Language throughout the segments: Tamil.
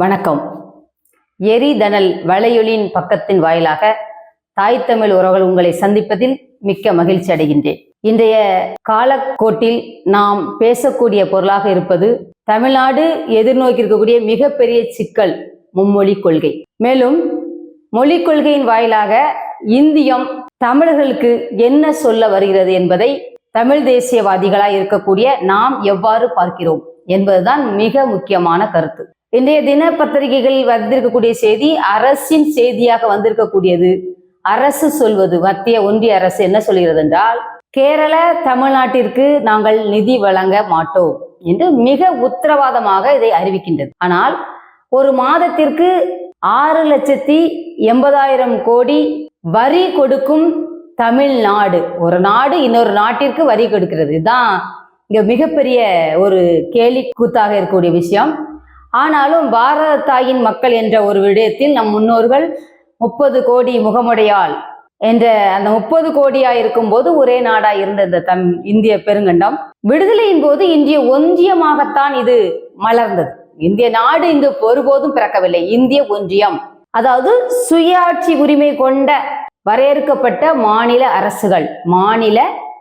வணக்கம். எரிதனல் வலையொலியின் பக்கத்தின் வாயிலாக தாய் தமிழ் உறவுகள் உங்களை சந்திப்பதில் மிக்க மகிழ்ச்சி அடைகின்றேன். இன்றைய காலக்கோட்டில் நாம் பேசக்கூடிய பொருளாக இருப்பது தமிழ்நாடு எதிர்நோக்கி இருக்கக்கூடிய மிகப்பெரிய சிக்கல் மும்மொழி கொள்கை. மேலும் மொழி கொள்கையின் வாயிலாக இந்தியம் தமிழர்களுக்கு என்ன சொல்ல வருகிறது என்பதை தமிழ் தேசியவாதிகளாய் இருக்கக்கூடிய நாம் எவ்வாறு பார்க்கிறோம் என்பதுதான் மிக முக்கியமான கருத்து. இன்றைய தின பத்திரிகைகளில் வந்திருக்கக்கூடிய செய்தி அரசின் செய்தியாக வந்திருக்கக்கூடியது. அரசு சொல்வது மத்திய ஒன்றிய அரசு என்ன சொல்கிறது என்றால் கேரள தமிழ்நாட்டிற்கு நாங்கள் நிதி வழங்க மாட்டோம் என்று மிக உத்தரவாதமாக இதை அறிவிக்கின்றது. ஆனால் ஒரு மாதத்திற்கு ஆறு லட்சத்தி எண்பதாயிரம் கோடி வரி கொடுக்கும் தமிழ்நாடு ஒரு நாடு இன்னொரு நாட்டிற்கு வரி கொடுக்கிறது. இதுதான் இங்க மிகப்பெரிய ஒரு கேலி கூத்தாக இருக்கக்கூடிய விஷயம். ஆனாலும் பாரத தாயின் மக்கள் என்ற ஒரு விடயத்தில் நம் முன்னோர்கள் முப்பது கோடி முகமுடையாள் என்ற அந்த முப்பது கோடியா இருக்கும்போது ஒரே நாடா இருந்த இந்த தம் இந்திய பெருங்கண்டம். விடுதலையின் போது இந்திய ஒன்றியமாகத்தான் இது மலர்ந்தது. இந்திய நாடு இங்கு ஒருபோதும் பிறக்கவில்லை. இந்திய ஒன்றியம் அதாவது சுயாட்சி உரிமை கொண்ட வரையறுக்கப்பட்ட மாநில அரசுகள் மாநில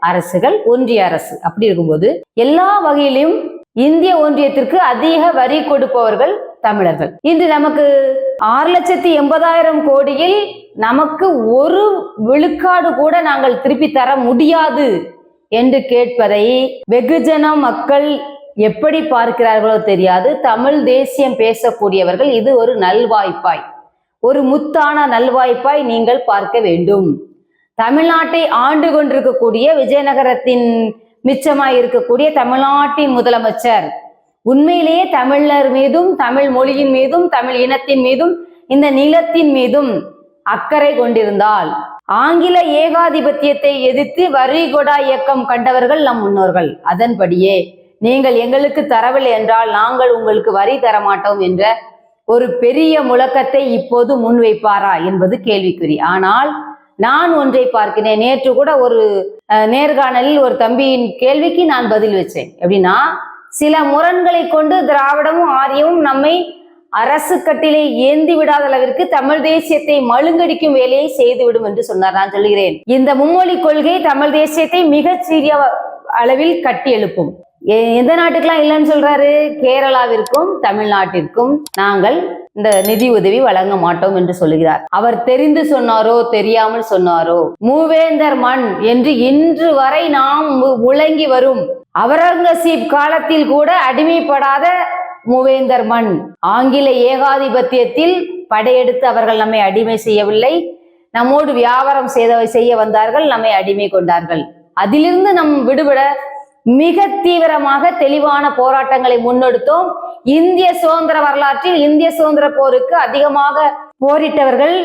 அரசுகள் ஒன்றிய அரசு. அப்படி இருக்கும்போது எல்லா வகையிலும் இந்திய ஒன்றியத்திற்கு அதிக வரி கொடுப்பவர்கள் தமிழர்கள். இன்று நமக்கு ஆறு லட்சத்தி எண்பதாயிரம் கோடியில் நமக்கு ஒரு விழுக்காடு கூட நாங்கள் திருப்பி தர முடியாது என்று கேட்பதை வெகுஜன மக்கள் எப்படி பார்க்கிறார்களோ தெரியாது. தமிழ் தேசியம் பேசக்கூடியவர்கள் இது ஒரு நல்வாய்ப்பாய். ஒரு முத்தான நல்வாய்ப்பாய் நீங்கள் பார்க்க வேண்டும். தமிழ்நாட்டை ஆண்டு கொண்டிருக்கக்கூடிய விஜயநகரத்தின் மிச்சமாய் இருக்கக்கூடிய தமிழ்நாட்டின் முதலமைச்சர். உண்மையிலேயே தமிழர் மீதும் தமிழ் மொழியின் மீதும் தமிழ் இனத்தின் மீதும் இந்த நிலத்தின் மீதும் அக்கறை கொண்டிருந்தால் ஆங்கில ஏகாதிபத்தியத்தை எதிர்த்து வரி கொடா இயக்கம் கண்டவர்கள் நம் முன்னோர்கள். அதன்படியே நீங்கள் எங்களுக்கு தரவில்லை என்றால் நாங்கள் உங்களுக்கு வரி தர மாட்டோம் என்ற ஒரு பெரிய முழக்கத்தை இப்போது முன்வைப்பாரா என்பது கேள்விக்குறி. ஆனால் நான் ஒன்றை பார்க்கிறேன். நேற்று கூட ஒரு நேர்காணலில் ஒரு தம்பியின் கேள்விக்கு நான் பதில் வச்சேன். எப்படின்னா சில முரண்களை கொண்டு திராவிடமும் ஆரியமும் நம்மை அரசு கட்டிலே ஏந்தி விடாத அளவிற்கு தமிழ் தேசியத்தை மழுங்கடிக்கும் வேலையை செய்துவிடும் என்று சொன்னார். நான் சொல்கிறேன் இந்த மும்மொழி கொள்கை தமிழ் தேசியத்தை மிக சிறிய அளவில் கட்டி எழுப்பும். எந்த நாட்டுக்கெல்லாம் இல்லைன்னு சொல்றாரு? கேரளாவிற்கும் தமிழ்நாட்டிற்கும் நாங்கள் இந்த நிதி உதவி வழங்க மாட்டோம் என்று சொல்லுகிறார் அவர் தெரிந்து சொன்னாரோ தெரியாமல் சொன்னாரோ? மூவேந்தர் மண் என்று இன்று வரை நாம் மு- முழங்கி வரும். அவரங்கசீப் காலத்தில் கூட அடிமைப்படாத மூவேந்தர் மண். ஆங்கில ஏகாதிபத்தியத்தில் படையெடுத்து அவர்கள் நம்மை அடிமை செய்யவில்லை. நம்மோடு வியாபாரம் செய்த செய்ய வந்தார்கள் நம்மை அடிமை கொண்டார்கள். அதிலிருந்து நம் விடுபட மிக தீவிரமாக தெளிவான போராட்டங்களை முன்னெடுத்தோம். இந்திய சுதந்திர வரலாற்றில் இந்திய சுதந்திர போருக்கு அதிகமாக போரிட்டவர்கள்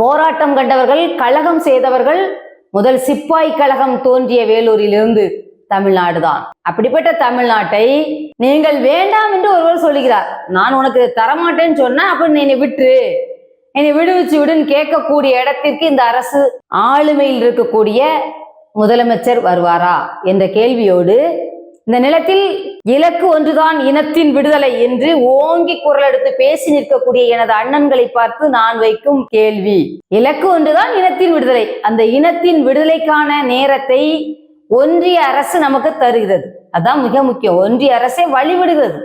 போராட்டம் கண்டவர்கள் கழகம் செய்தவர்கள் முதல் சிப்பாய் கழகம் தோன்றிய வேலூரிலிருந்து தமிழ்நாடு தான் அப்படிப்பட்ட தமிழ்நாட்டை நீங்கள் வேண்டாம் என்று ஒருவர் சொல்லுகிறார். நான் உனக்கு தரமாட்டேன்னு சொன்ன அப்ப என்னை விட்டுரு. என்னை விடுவிச்சு விடுன்னு கேட்கக்கூடிய இடத்திற்கு இந்த அரசு ஆளுமையில் இருக்கக்கூடிய முதலமைச்சர் வருவாரா என்ற கேள்வியோடு இந்த நிலத்தில் இலக்கு ஒன்றுதான் இனத்தின் விடுதலை என்று ஓங்கி குரல் எடுத்து பேசி நிற்கக்கூடிய எனது அண்ணன்களை பார்த்து நான் வைக்கும் கேள்வி. இலக்கு ஒன்றுதான் இனத்தின் விடுதலை. அந்த இனத்தின் விடுதலைக்கான நேரத்தை ஒன்றிய அரசு நமக்கு தருகிறது. அதான் மிக முக்கியம். ஒன்றிய அரசே வழிவிடுகிறது.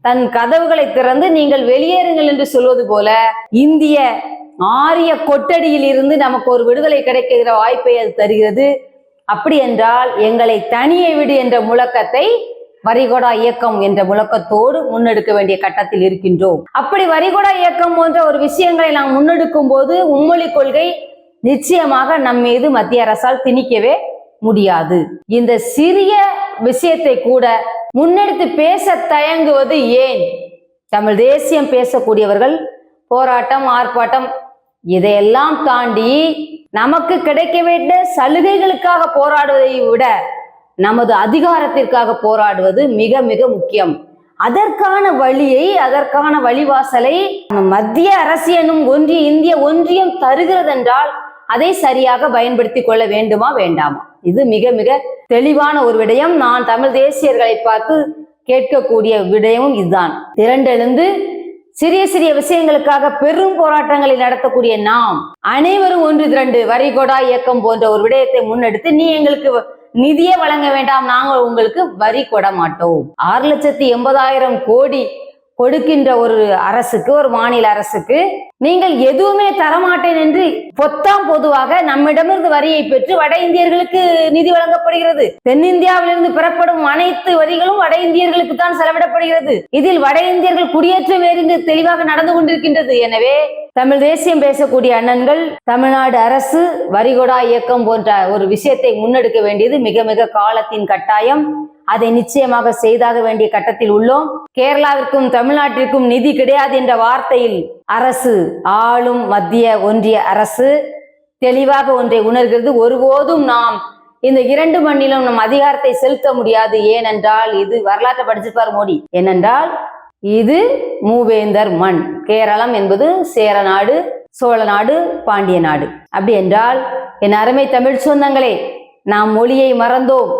தன் கதவுகளை திறந்து நீங்கள் வெளியேறுங்கள் என்று சொல்வது போல இந்திய ஆரிய கொட்டடியில் இருந்து நமக்கு ஒரு விடுதலை கிடைக்கிற வாய்ப்பை அது தருகிறது. அப்படி என்றால் எங்களை தனியை விடு என்ற முழக்கத்தை வரிகொடா இயக்கம் என்ற முழக்கத்தோடு முன்னெடுக்க வேண்டிய கட்டத்தில் இருக்கின்றோம். அப்படி வரிகொடா இயக்கம் போன்ற ஒரு விஷயங்களை நாம் முன்னெடுக்கும் போது மும்மொழி கொள்கை நிச்சயமாக நம் மீது மத்திய அரசால் திணிக்கவே முடியாது. இந்த சிறிய விஷயத்தை கூட முன்னெடுத்து பேச தயங்குவது ஏன்? தமிழ் தேசியம் பேசக்கூடியவர்கள் போராட்டம் ஆர்ப்பாட்டம் இதையெல்லாம் தாண்டி நமக்கு கிடைக்க வேண்டிய சலுகைகளுக்காக போராடுவதை விட நமது அதிகாரத்திற்காக போராடுவது மிக மிக முக்கியம். அதற்கான வழியை அதற்கான வழிவாசலை மத்திய அரசு எனும் ஒன்றிய இந்திய ஒன்றியம் தருகிறதென்றால் அதை சரியாக பயன்படுத்தி கொள்ள வேண்டுமா வேண்டாமா? இது மிக மிக தெளிவான ஒரு விடயம். நான் தமிழ் தேசியர்களை பார்த்து கேட்கக்கூடிய விடயமும் இதுதான். திரண்டெழுந்து சிறிய சிறிய விஷயங்களுக்காக பெரும் போராட்டங்களை நடத்தக்கூடிய நாம் அனைவரும் ஒன்று திரண்டு வரிகொடா இயக்கம் போன்ற ஒரு விடயத்தை முன்னெடுத்து நீ எங்களுக்கு நிதியே வழங்க வேண்டாம் நாங்கள் உங்களுக்கு வரி கொட மாட்டோம். ஆறு லட்சத்தி எண்பதாயிரம் கோடி கொடுக்கின்ற ஒரு அரசுக்கு ஒரு மாநில அரசுக்கு நீங்கள் எதுவுமே தரமாட்டேன் என்று பொத்தாம் பொதுவாக நம்மிடமிருந்து வரியை பெற்று வட இந்தியர்களுக்கு நிதி வழங்கப்படுகிறது. தென்னிந்தியாவிலிருந்து பெறப்படும் அனைத்து வரிகளும் வட இந்தியர்களுக்கு தான் செலவிடப்படுகிறது. இதில் வட இந்தியர்கள் குடியேற்றம் வேறு தெளிவாக நடந்து கொண்டிருக்கின்றது. எனவே தமிழ் தேசியம் பேசக்கூடிய அண்ணன்கள் தமிழ்நாடு அரசு வரிகொடா இயக்கம் போன்ற ஒரு விஷயத்தை முன்னெடுக்க வேண்டியது மிக மிக காலத்தின் கட்டாயம். அதை நிச்சயமாக செய்தாக வேண்டிய கட்டத்தில் உள்ளோம். கேரளாவிற்கும் தமிழ்நாட்டிற்கும் நிதி கிடையாது என்ற வார்த்தையில் அரசு ஆளும் மத்திய ஒன்றிய அரசு தெளிவாக ஒன்றை உணர்கிறது. ஒருபோதும் நாம் இந்த இரண்டு மண்ணிலும் நம் அதிகாரத்தை செலுத்த முடியாது. ஏனென்றால் இது வரலாற்றை படிச்சிருப்பார் மோடி. ஏனென்றால் இது மூவேந்தர் மண். கேரளம் என்பது சேர நாடு சோழ நாடு பாண்டிய நாடு. அப்படி என்றால் என் அருமை தமிழ் சொந்தங்களே நாம் மொழியை மறந்தோம்.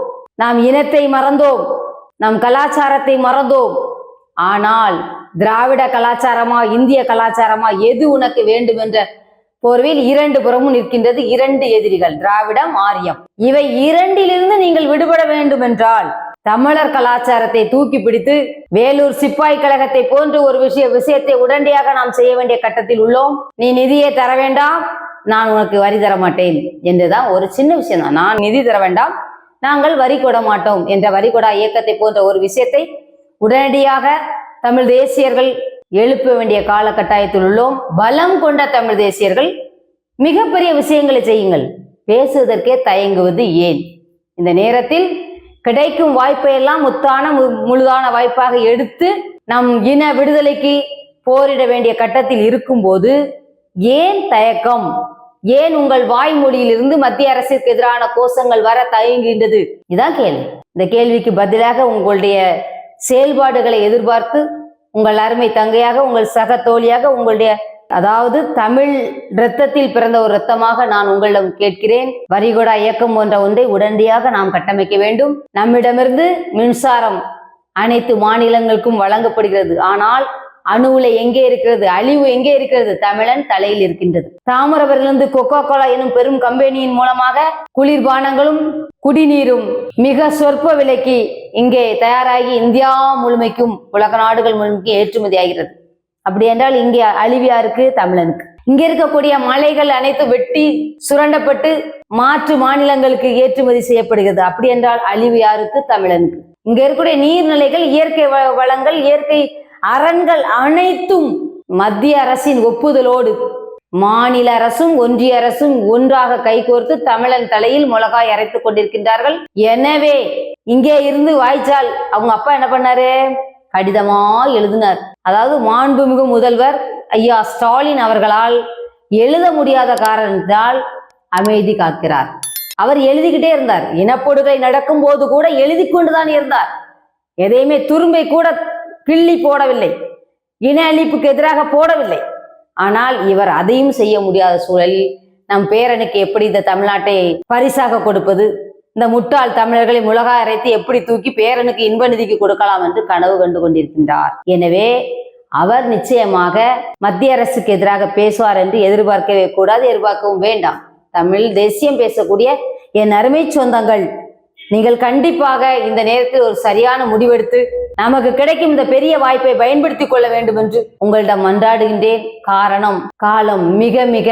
நாம் இனத்தை மறந்தோம் நம் கலாச்சாரத்தை மறந்தோம். ஆனால் திராவிட கலாச்சாரமா இந்திய கலாச்சாரமா எது உனக்கு வேண்டும் என்ற போர்வையில் இரண்டு புறமும் நிற்கின்றது. இரண்டு எதிரிகள் திராவிடம் ஆரியம். இவை இரண்டிலிருந்து நீங்கள் விடுபட வேண்டும் என்றால் தமிழர் கலாச்சாரத்தை தூக்கி பிடித்து வேலூர் சிப்பாய் கழகத்தை போன்ற ஒரு விஷய விஷயத்தை உடனடியாக நாம் செய்ய வேண்டிய கட்டத்தில் உள்ளோம். நீ நிதியை தர வேண்டாம் நான் உனக்கு வரி தர மாட்டேன் என்றுதான் ஒரு சின்ன விஷயம் தான் நான் நிதி தர வேண்டாம் நாங்கள் வரி கொட மாட்டோம் என்ற வரிகொடா இயக்கத்தை போன்ற ஒரு விஷயத்தை உடனடியாக தமிழ் தேசியர்கள் எழுப்ப வேண்டிய காலகட்டாயத்தில் உள்ளோம். பலம் கொண்ட தமிழ் தேசியர்கள் மிகப்பெரிய விஷயங்களை செய்யுங்கள். பேசுவதற்கே தயங்குவது ஏன்? இந்த நேரத்தில் கிடைக்கும் வாய்ப்பை எல்லாம் முத்தான மு- முழுதான வாய்ப்பாக எடுத்து நம் இன விடுதலைக்கு போரிட வேண்டிய கட்டத்தில் இருக்கும்போது ஏன் தயக்கம்? ஏன் உங்கள் வாய்மொழியிலிருந்து மத்திய அரசிற்கு எதிரான கோஷங்கள் வர தயங்குகின்றது? இதான் கேள்வி. இந்த கேள்விக்கு பதிலாக உங்களுடைய செயல்பாடுகளை எதிர்பார்த்து உங்கள் அருமை தங்கையாக உங்கள் சக தோழியாக உங்களுடைய அதாவது தமிழ் இரத்தத்தில் பிறந்த ஒரு இரத்தமாக நான் உங்களிடம் கேட்கிறேன். வரிகொடா இயக்கம் போன்ற ஒன்றை உடனடியாக நாம் கட்டமைக்க வேண்டும். நம்மிடமிருந்து மின்சாரம் அனைத்து மாநிலங்களுக்கும் வழங்கப்படுகிறது. ஆனால் அணுவுல எங்கே இருக்கிறது? அழிவு எங்கே இருக்கிறது? தமிழன் தலையில் இருக்கின்றது. தாமிரபரணிலிருந்து கொக்கோ கோலா எனும் பெரும் கம்பெனியின் மூலமாக குளிர்பானங்களும் குடிநீரும் மிக சொற்ப விலைக்கு இங்கே தயாராகி இந்தியா முழுமைக்கும் உலக நாடுகள் முழுமைக்கும் ஏற்றுமதி ஆகிறது அப்படி என்றால் இங்கே அழிவியா இருக்கு தமிழனுக்கு. இங்க இருக்கக்கூடிய மலைகள் அனைத்து வெட்டி சுரண்டப்பட்டு மாற்று மாநிலங்களுக்கு ஏற்றுமதி செய்யப்படுகிறது. அப்படி என்றால் அழிவு யாருக்கு? தமிழனுக்கு. இங்க இருக்கக்கூடிய நீர்நிலைகள் இயற்கை வளங்கள் இயற்கை அரண்கள் அனைத்தும் மத்திய அரசின் ஒப்புதலோடு மாநில அரசும் ஒன்றிய அரசும் ஒன்றாக கைகோர்த்து தமிழன் தலையில் மிளகாய் அரைத்துக் கொண்டிருக்கின்றார்கள். எனவே இங்கே இருந்து வாய்ச்சால் அவங்க அப்பா என்ன பண்ணாரு? கடிதமா எழுதினார். அதாவது மாண்புமிகு முதல்வர் ஐயா ஸ்டாலின் அவர்களால் எழுத முடியாத காரணத்தால் அமைதி காக்கிறார். அவர் எழுதிக்கிட்டே இருந்தார். இனப்படுகை நடக்கும் போது கூட எழுதி கொண்டுதான் இருந்தார். எதையுமே துரும்பை கூட கிள்ளி போடவில்லை. இன அழிப்புக்கு எதிராக போடவில்லை. ஆனால் இவர் அதையும் செய்ய முடியாத சூழலில் நம் பேரனுக்கு எப்படி இந்த தமிழ்நாட்டை பரிசாக கொடுப்பது? இந்த முட்டாள் தமிழர்களை முழகா அரைத்து எப்படி தூக்கி பேரனுக்கு இன்ப நிதிக்கு கொடுக்கலாம் என்று கனவு கண்டு கொண்டிருக்கின்றார். எனவே அவர் நிச்சயமாக மத்திய அரசுக்கு எதிராக பேசுவார் என்று எதிர்பார்க்கவே கூடாது எதிர்பார்க்கவும் வேண்டாம். தமிழ் தேசியம் பேசக்கூடிய என் அருமை சொந்தங்கள் நீங்கள் கண்டிப்பாக இந்த நேரத்தில் ஒரு சரியான முடிவெடுத்து நமக்கு கிடைக்கும் இந்த பெரிய வாய்ப்பை பயன்படுத்திக் கொள்ள வேண்டும் என்று உங்களிடம் மன்றாடுகின்றேன். காரணம் காலம் மிக மிக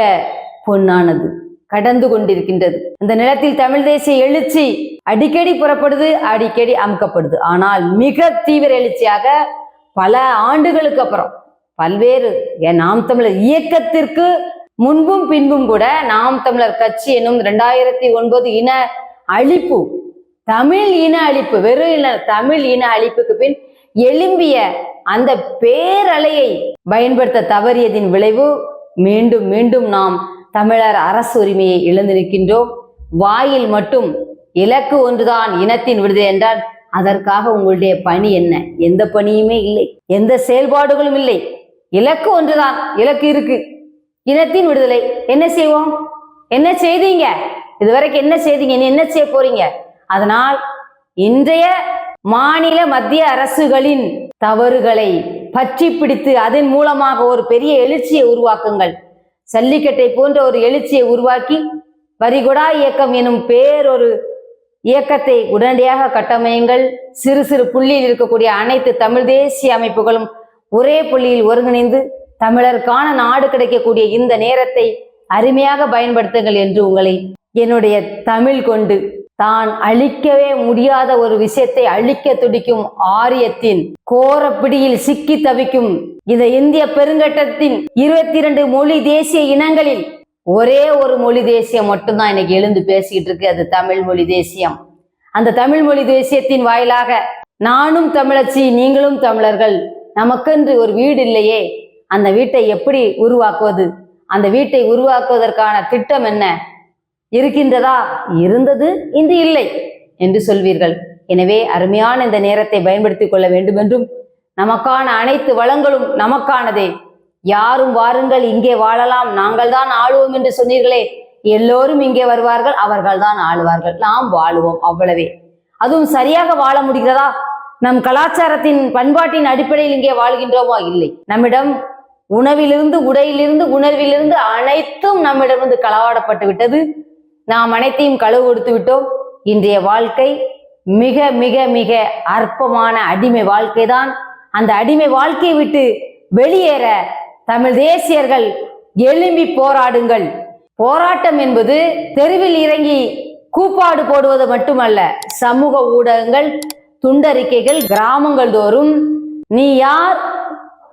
பொன்னானது. கடந்து கொண்டிருக்கின்றது. இந்த நிலத்தில் தமிழ் தேசிய எழுச்சி அடிக்கடி புறப்படுது அடிக்கடி அமுக்கப்படுது. ஆனால் மிக தீவிர எழுச்சியாக பல ஆண்டுகளுக்கு அப்புறம் பல்வேறு என் நாம் தமிழர் இயக்கத்திற்கு முன்பும் பின்பும் கூட நாம் தமிழர் கட்சி என்னும் ரெண்டாயிரத்தி ஒன்பது இன அழிப்பு தமிழ் இன அழிப்பு வெறும் இன தமிழ் இன அழிப்புக்கு பின் எழும்பிய அந்த பேரலையை பயன்படுத்த தவறியதின் விளைவு மீண்டும் மீண்டும் நாம் தமிழர் அரசு உரிமையை இழந்து நிற்கின்றோம். வாயில் மட்டும் இலக்கு ஒன்றுதான் இனத்தின் விடுதலை என்றால் அதற்காக உங்களுடைய பணி என்ன? எந்த பணியுமே இல்லை. எந்த செயல்பாடுகளும் இல்லை. இலக்கு ஒன்றுதான். இலக்கு இருக்கு. இனத்தின் விடுதலை. என்ன செய்வோம்? என்ன செய்தீங்க? இதுவரைக்கும் என்ன செய்தீங்க? என்ன செய்ய போறீங்க? அதனால் இன்றைய மாநில மத்திய அரசுகளின் தவறுகளை பற்றி பிடித்து அதன் மூலமாக ஒரு பெரிய எழுச்சியை உருவாக்குங்கள். சல்லிக்கட்டை போன்ற ஒரு எழுச்சியை உருவாக்கி வரிகுடா இயக்கம் எனும் பேரொரு இயக்கத்தை உடனடியாக கட்டமையுங்கள். சிறு சிறு புள்ளியில் இருக்கக்கூடிய அனைத்து தமிழ் தேசிய அமைப்புகளும் ஒரே புள்ளியில் ஒருங்கிணைந்து தமிழருக்கான நாடு கிடைக்கக்கூடிய இந்த நேரத்தை அருமையாக பயன்படுத்துங்கள் என்று உங்களை என்னுடைய தமிழ் கொண்டு தான் அழிக்கவே முடியாத ஒரு விஷயத்தை அழிக்க துடிக்கும் ஆரியத்தின் கோர பிடியில் சிக்கி தவிக்கும் இந்த இந்திய பெருங்கட்டத்தின் இருபத்தி இரண்டு மொழி தேசிய இனங்களில் ஒரே ஒரு மொழி தேசியம் மட்டும்தான் இன்னைக்கு எழுந்து பேசிக்கிட்டு இருக்கு அது தமிழ் மொழி தேசியம். அந்த தமிழ் மொழி தேசியத்தின் வாயிலாக நானும் தமிழச்சி நீங்களும் தமிழர்கள் நமக்கென்று ஒரு வீடு இல்லையே அந்த வீட்டை எப்படி உருவாக்குவது? அந்த வீட்டை உருவாக்குவதற்கான திட்டம் என்ன? இருக்கின்றதா? இருந்தது இன்று இல்லை என்று சொல்வீர்கள். எனவே அருமையான இந்த நேரத்தை பயன்படுத்திக் கொள்ள வேண்டும் என்றும் நமக்கான அனைத்து வளங்களும் நமக்கானதே. யாரும் வாருங்கள் இங்கே வாழலாம். நாங்கள் தான் ஆளுவோம் என்று சொன்னீர்களே. எல்லோரும் இங்கே வருவார்கள் அவர்கள் தான் ஆளுவார்கள். நாம் வாழுவோம் அவ்வளவே. அதுவும் சரியாக வாழ முடிகிறதா? நம் கலாச்சாரத்தின் பண்பாட்டின் அடிப்படையில் இங்கே வாழ்கின்றோமா? இல்லை. நம்மிடம் உணவிலிருந்து உடையிலிருந்து உணர்விலிருந்து அனைத்தும் நம்மிடமிருந்து களவாடப்பட்டு விட்டது நாம் அனைத்தையும் களவு கொடுத்து விட்டோம். இன்றைய வாழ்க்கை மிக மிக மிக அற்பமான அடிமை வாழ்க்கை தான் அந்த அடிமை வாழ்க்கையை விட்டு வெளியேற தமிழ் தேசியர்கள் எழும்பி போராடுங்கள். போராட்டம் என்பது தெருவில் இறங்கி கூப்பாடு போடுவது மட்டுமல்ல சமூக ஊடகங்கள் துண்டறிக்கைகள் கிராமங்கள் தோறும் நீ யார்?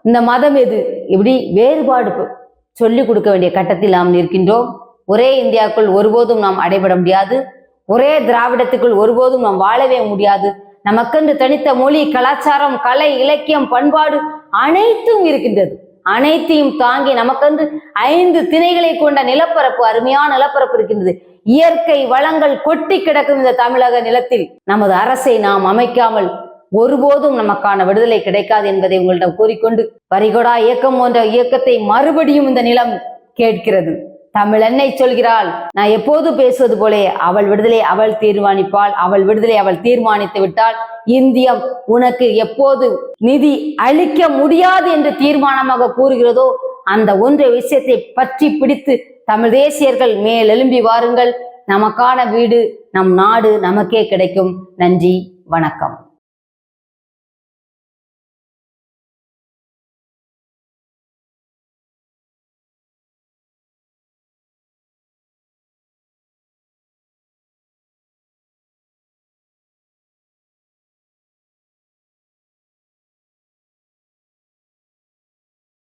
இந்த மதம் எது? இப்படி வேறுபாடு சொல்லிக் கொடுக்க வேண்டிய கட்டத்தில் நாம் நிற்கின்றோம். ஒரே இந்தியாவுக்குள் ஒருபோதும் நாம் அடைபட முடியாது. ஒரே திராவிடத்துக்குள் ஒருபோதும் நாம் வாழவே முடியாது. நமக்கென்று தனித்த மொழி கலாச்சாரம் கலை இலக்கியம் பண்பாடு அனைத்தும் இருக்கின்றது. அனைத்தையும் தாங்கி நமக்கென்று ஐந்து திணைகளை கொண்ட நிலப்பரப்பு அருமையான நிலப்பரப்பு இருக்கின்றது. இயற்கை வளங்கள் கொட்டி கிடக்கும் இந்த தமிழக நிலத்தில் நமது அரசை நாம் அமைக்காமல் ஒருபோதும் நமக்கான விடுதலை கிடைக்காது என்பதை உங்களிடம் கூறிக்கொண்டு வரிகொடா இயக்கம் போன்ற இயக்கத்தை மறுபடியும் இந்த நிலம் கேட்கிறது. தமிழன்னை சொல்கிறாள் நான் எப்போது பேசுவது போலே அவள் விடுதலை அவள் தீர்மானிப்பாள் அவள் விடுதலை அவள் தீர்மானித்து விட்டால் இந்தியம் உனக்கு எப்போது நிதி அளிக்க முடியாது என்று தீர்மானமாக கூறுகிறதோ அந்த ஒன்றை விஷயத்தை பற்றி பிடித்து தமிழ் தேசியர்கள் மேலெலும்பி வாருங்கள். நமக்கான வீடு நம் நாடு நமக்கே கிடைக்கும். நன்றி வணக்கம்.